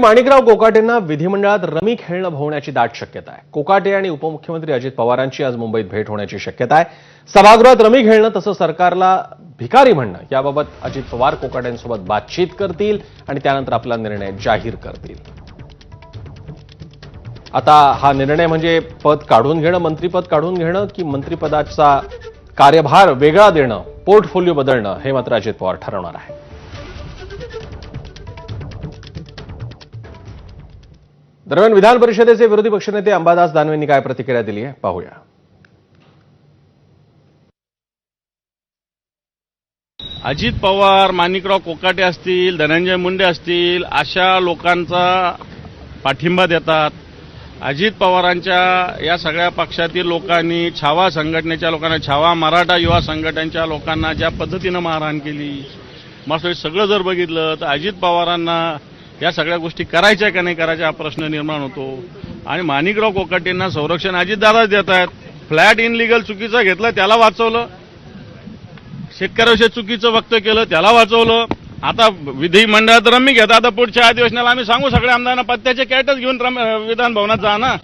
माणिकराव कोकाटेंना विधिमंडळात रमी खेळणं भोवण्याची दाट शक्यता आहे. कोकाटे आणि उपमुख्यमंत्री अजित पवारांची आज मुंबईत भेट होण्याची शक्यता आहे. सभागृहात रमी खेळणं तसं सरकारला भिकारी म्हणणं याबाबत अजित पवार कोकाट्यांसोबत बातचीत करतील आणि त्यानंतर आपला निर्णय जाहीर करतील. आता हा निर्णय म्हणजे पद काढून घेणं मंत्रीपद काढून घेणं की मंत्रिपदाचा कार्यभार वेगळा देणं पोर्टफोलिओ बदलणं हे मात्र अजित पवार ठरवणार आहे दरम्यान विधान परिषदेचे विरोधी पक्षनेते अंबादास दानवेंनी काय प्रतिक्रिया दिली आहे? पाहूया. अजित पवार माणिकराव कोकाटे असतील धनंजय मुंडे असतील अशा लोकांचा पाठिंबा देतात. अजित पवारांच्या या सगळ्या पक्षातील लोकांनी छावा संघटनेच्या लोकांना छावा मराठा युवा संघटनेच्या लोकांना ज्या पद्धतीनं मारहाण केली मग सगळं जर बघितलं तर अजित पवारांना या सगळ्या गोष्टी करायच्या का नाही करायच्या हा प्रश्न निर्माण होतो. आणि माणिकराव कोकाटेंना संरक्षण अजितदादाच देत आहेत फ्लॅट इनलिगल चुकीचं घेतलं त्याला वाचवलं. शेतकऱ्याविषयी चुकीचं वक्त केलं त्याला वाचवलं. आता विधिमंडळात रम्मी घेता आता पुढच्या अधिवेशनाला आम्ही सांगू सगळ्या आमदारांना पत्त्याचे कॅटच घेऊन रम- विधान भवनात जा ना.